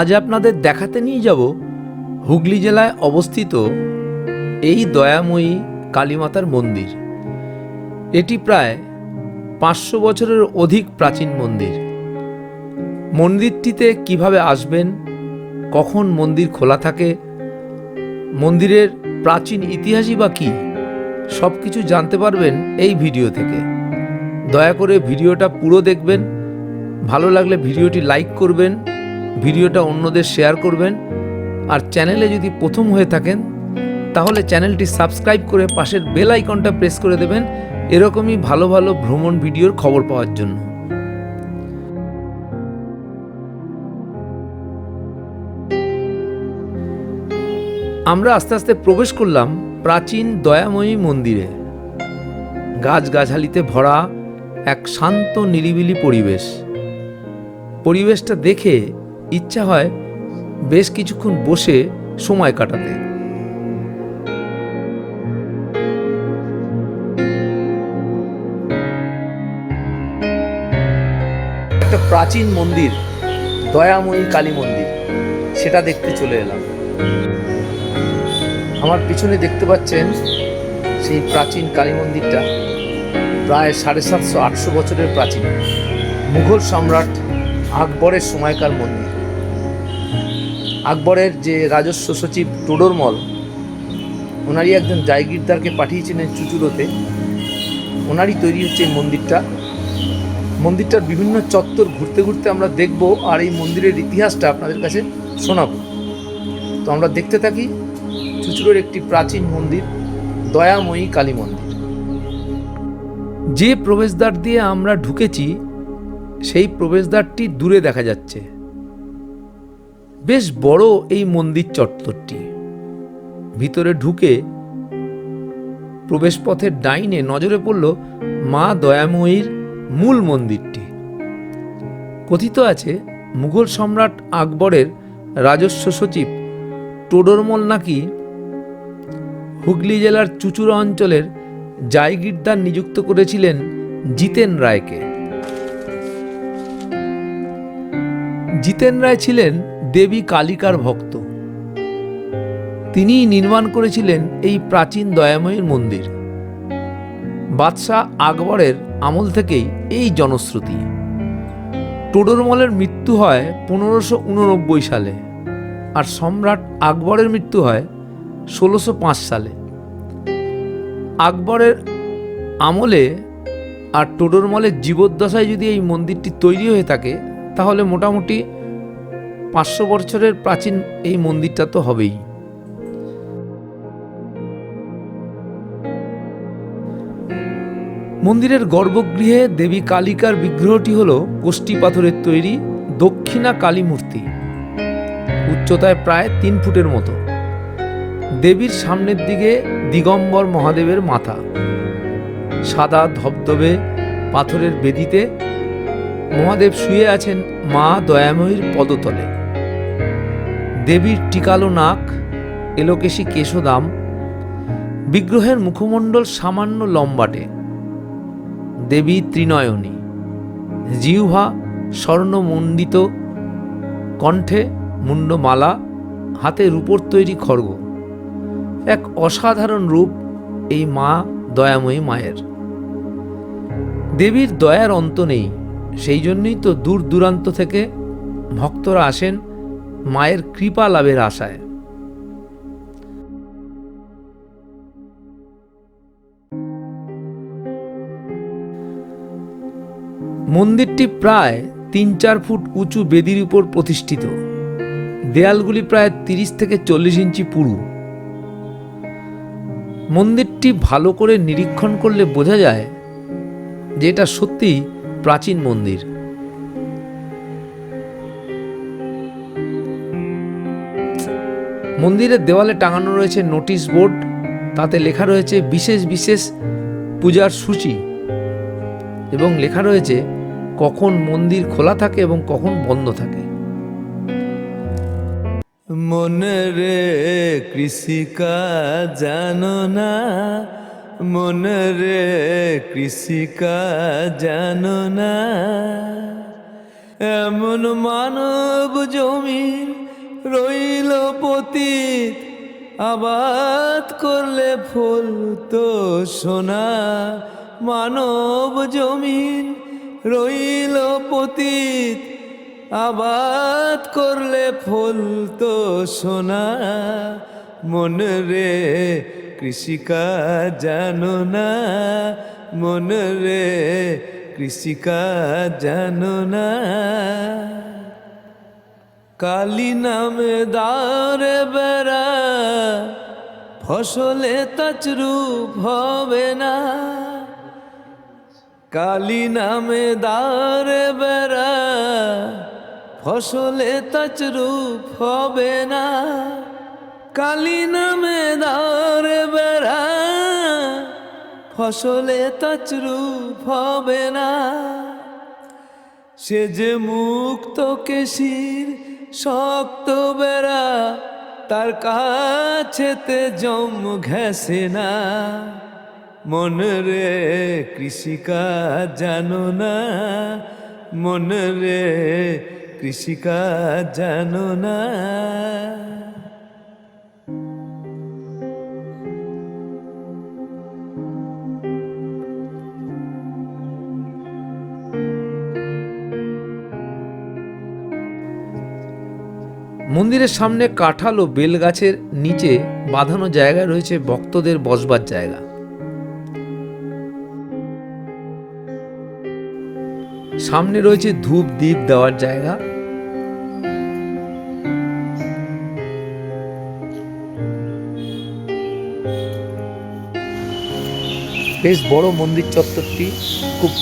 আজ আপনাদের দেখাতে নিয়ে যাব হুগলি জেলায় অবস্থিত এই দয়াময়ী কালীমাতার মন্দির। এটি প্রায় পাঁচশো বছরের অধিক প্রাচীন মন্দির। মন্দিরটিতে কীভাবে আসবেন, কখন মন্দির খোলা থাকে, মন্দিরের প্রাচীন ইতিহাসই বা কী সব কিছু জানতে পারবেন এই ভিডিও থেকে। দয়া করে ভিডিওটা পুরো দেখবেন, ভালো লাগলে ভিডিওটি লাইক করবেন ভিডিওটা অন্যদের শেয়ার করবেন। আর চ্যানেলে যদি প্রথম হয়ে থাকেন, তাহলে চ্যানেলটি সাবস্ক্রাইব করে পাশের বেল আইকনটা প্রেস করে দেবেন এরকমই ভালো ভালো ভ্রমণ ভিডিওর খবর পাওয়ার জন্য। আমরা আস্তে আস্তে প্রবেশ করলাম প্রাচীন দয়াময়ী মন্দিরে। গাছগাছালিতে ভরা এক শান্ত নিরিবিলি পরিবেশ। পরিবেশটা দেখে ইচ্ছা হয় বেশ কিছুক্ষণ বসে সময় কাটাতে। একটা প্রাচীন মন্দির, দয়াময়ী কালী মন্দির, সেটা দেখতে চলে এলাম। আমার পিছনে দেখতে পাচ্ছেন সেই প্রাচীন কালী মন্দিরটা, প্রায় সাড়ে সাতশো আটশো বছরের প্রাচীন, মুঘল সম্রাট আকবরের সময়কার মন্দির। আকবরের যে রাজস্ব সচিব টোডরমল ওনারই একজন জায়গিরদারকে পাঠিয়েছিলেন চুচুড়োতে। ওনারই তৈরি হচ্ছে এই মন্দিরটা। মন্দিরটার বিভিন্ন চত্বর ঘুরতে ঘুরতে আমরা দেখব আর এই মন্দিরের ইতিহাসটা আপনাদের কাছে শোনাব। তো আমরা দেখতে থাকি চুচুড়োর একটি প্রাচীন মন্দির, দয়াময়ী কালী মন্দির। যে প্রবেশদ্বার দিয়ে আমরা ঢুকেছি, সেই প্রবেশদ্বারটি দূরে দেখা যাচ্ছে। বেশ বড় এই মন্দির চত্বরটি। ভিতরে ঢুকে প্রবেশপথের ডাইনে নজরে পড়ল মা দয়াময়ীর মূল মন্দিরটি। কথিত আছে, মুঘল সম্রাট আকবরের রাজস্ব সচিব টোডরমল নাকি হুগলি জেলার চুচুড়া অঞ্চলের জায়গিরদার নিযুক্ত করেছিলেন জিতেন রায়কে। জিতেন রায় ছিলেন দেবী কালিকার ভক্ত। তিনিই নির্মাণ করেছিলেন এই প্রাচীন দয়াময়ীর মন্দির। বাদশাহ আকবরের আমল থেকেই এই জনশ্রুতি। টোডরমলের মৃত্যু হয় পনেরোশো উননব্বই সালে আর সম্রাট আকবরের মৃত্যু হয় ষোলোশো পাঁচ সালে। আকবরের আমলে আর টোডরমলের জীবদ্দশায় যদি এই মন্দিরটি তৈরি হয়ে থাকে, তাহলে মোটামুটি পাঁচশো বছরের প্রাচীন এই মন্দিরটা তো হবেই। মন্দিরের গর্ভগৃহে দেবী কালিকার বিগ্রহটি হল কোষ্টি পাথরের তৈরি দক্ষিণা কালী মূর্তি, উচ্চতায় প্রায় তিন ফুটের মতো। দেবীর সামনের দিকে দিগম্বর মহাদেবের মাথা। সাদা ধবধবে পাথরের বেদিতে মহাদেব শুয়ে আছেন মা দয়াময়ীর পদতলে। দেবীর টিকালো নাক, এলোকেশী কেশদাম, বিগ্রহের মুখমণ্ডল সামান্য লম্বাটে। দেবী ত্রিনয়নী, জিহ্বা স্বর্ণমণ্ডিত, কণ্ঠে মুন্ডমালা হাতে রূপোর তৈরি খড়গ। এক অসাধারণ রূপ এই মা দয়াময়ী মায়ের। দেবীর দয়ার অন্ত নেই। সেই জন্যই তো দূর দূরান্ত থেকে ভক্তরা আসেন মায়ের কৃপা লাভের আশায়। মন্দিরটি প্রায় তিন চার ফুট উঁচু বেদির উপর প্রতিষ্ঠিত। দেয়ালগুলি প্রায় তিরিশ থেকে চল্লিশ ইঞ্চি পুরু। মন্দিরটি ভালো করে নিরীক্ষণ করলে বোঝা যায় যে এটা সত্যিই প্রাচীন মন্দির। মন্দিরের দেওয়ালে টাঙানো রয়েছে নোটিশ বোর্ড। তাতে লেখা রয়েছে বিশেষ বিশেষ পূজার সূচি এবং লেখা রয়েছে কখন মন্দির খোলা থাকে এবং কখন বন্ধ থাকে। মনে রে কৃষিকা জানো না মনে রে কৃষিকা জানো না? এমন মানব জমিন রইল পতীত, আবাদ করলে ফুল তো সোনা। মানব জমিন রইল পতীত, আবাদ করলে ফুল তো সোনা। মন রে কৃষিকা জানো না, মন রে কৃষিকা জানো না। কালী নামে দারে বেড়া, ফসলে তচরূপ হবে না। কালী নামে দারে বেড়া, ফসলে তচরূপ হবে না। কালী নামে দারে বেড়া, ফসলে তচরূপ হবে না। সে যে মুক্ত কেশির শক্ত বেড়া, তার কাছেতে জম ঘেসে না। মন রে কৃষিকাজ জানো না, মন রে কৃষিকাজ জানো না। মন্দিরের সামনে কাঁঠাল ও বেল গাছের নিচে বাঁধানো জায়গায় রয়েছে ভক্তদের বসবার জায়গা। সামনে রয়েছে ধূপ দ্বীপ দেওয়ার জায়গা। বেশ বড় মন্দির চত্বরটি খুব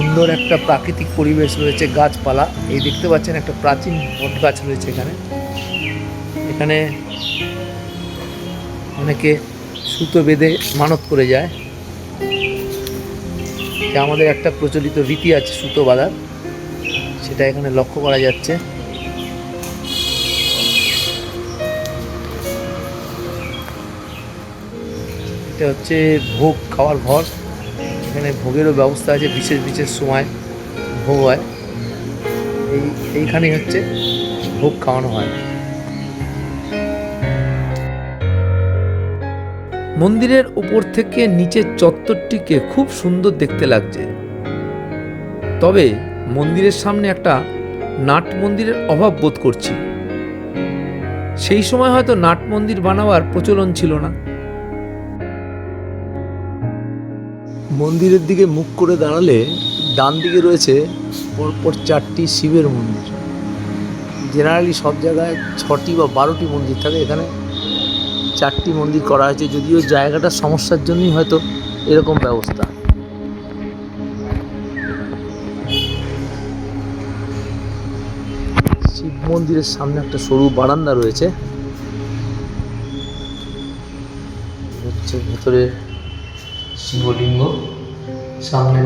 সুন্দর একটা প্রাকৃতিক পরিবেশ রয়েছে গাছপালা। এই দেখতে পাচ্ছেন একটা প্রাচীন বট গাছ রয়েছে এখানে। এখানে অনেকে সুতো বেঁধে মানত করে যায়। যে আমাদের একটা প্রচলিত রীতি আছে সুতো বাঁধার। সেটা এখানে লক্ষ্য করা যাচ্ছে। এটা হচ্ছে ভোগ খাওয়ার ঘর। এখানে ভোগেরও ব্যবস্থা আছে, বিশেষ বিশেষ সময় ভোগ হয়। এই, এইখানেই হচ্ছে ভোগ খাওয়ানো হয়। মন্দিরের উপর থেকে নিচের চত্বরটিকে খুব সুন্দর দেখতে লাগছে। তবে মন্দিরের সামনে একটা নাট মন্দিরের অভাব বোধ করছি। সেই সময় হয়তো নাট মন্দির বানাবার প্রচলন ছিল না। মন্দিরের দিকে মুখ করে দাঁড়ালে ডান দিকে রয়েছে পরপর চারটি শিবের মন্দির। জেনারেলি সব জায়গায় ছটি বা বারোটি মন্দির থাকে। এখানে চারটি মন্দির করা হয়েছে। যদিও জায়গাটা সমস্যার জন্যই হয়তো এরকম ব্যবস্থা। শিব মন্দিরের সামনে একটা সরু বারান্দা রয়েছে। হচ্ছে ভেতরে শিবলিঙ্গ সামনে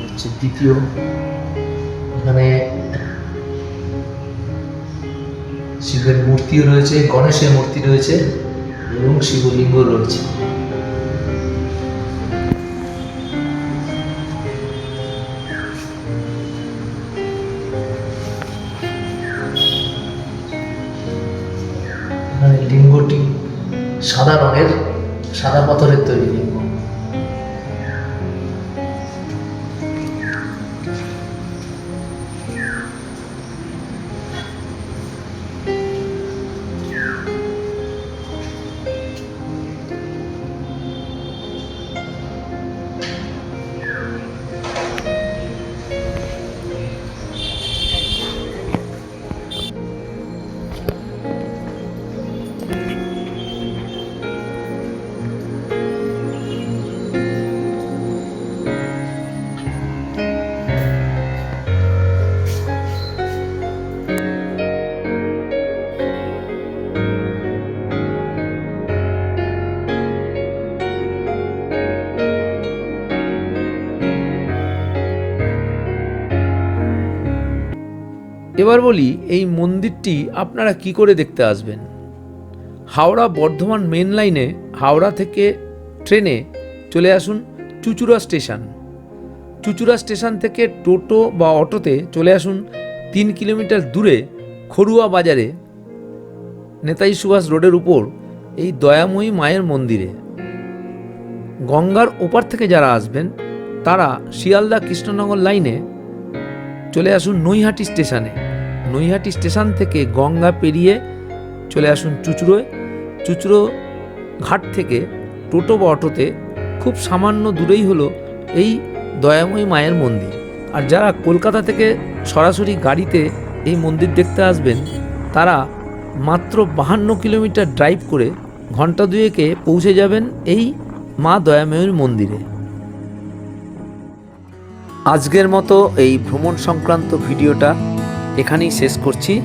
হচ্ছে দ্বিতীয়। এখানে শিবের মূর্তিও রয়েছে গণেশের মূর্তি রয়েছে এবং শিবলিঙ্গ রয়েছে। লিঙ্গটি সাদা রঙের সাদা পাথরের তৈরি। এবার বলি, এই মন্দিরটি আপনারা কি করে দেখতে আসবেন? হাওড়া বর্ধমান মেন লাইনে হাওড়া থেকে ট্রেনে চলে আসুন চুচুড়া স্টেশন। চুচুড়া স্টেশন থেকে টোটো বা অটোতে চলে আসুন তিন কিলোমিটার দূরে খড়ুয়া বাজারে, নেতাজি সুভাষ রোডের উপর, এই দয়াময়ী মায়ের মন্দিরে। গঙ্গার ওপার থেকে যারা আসবেন, তারা শিয়ালদা কৃষ্ণনগর লাইনে চলে আসুন নৈহাটি স্টেশনে। নৈহাটি স্টেশন থেকে গঙ্গা পেরিয়ে চলে আসুন চুচুড়োয়। চুচুড়ো ঘাট থেকে টোটো বা অটোতে খুব সামান্য দূরেই হলো এই দয়াময়ী মায়ের মন্দির। আর যারা কলকাতা থেকে সরাসরি গাড়িতে এই মন্দির দেখতে আসবেন, তারা মাত্র বাহান্ন কিলোমিটার ড্রাইভ করে ঘণ্টা দুয়েকে পৌঁছে যাবেন এই মা দয়াময়ীর মন্দিরে। আজকের মতো এই ভ্রমণ সংক্রান্ত ভিডিওটা এখানেই শেষ করছি।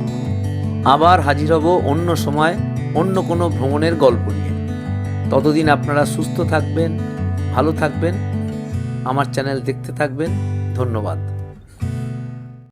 আবার হাজির হব অন্য সময় অন্য কোনো ভ্রমণের গল্প নিয়ে। ততদিন আপনারা সুস্থ থাকবেন, ভালো থাকবেন, আমার চ্যানেল দেখতে থাকবেন, ধন্যবাদ।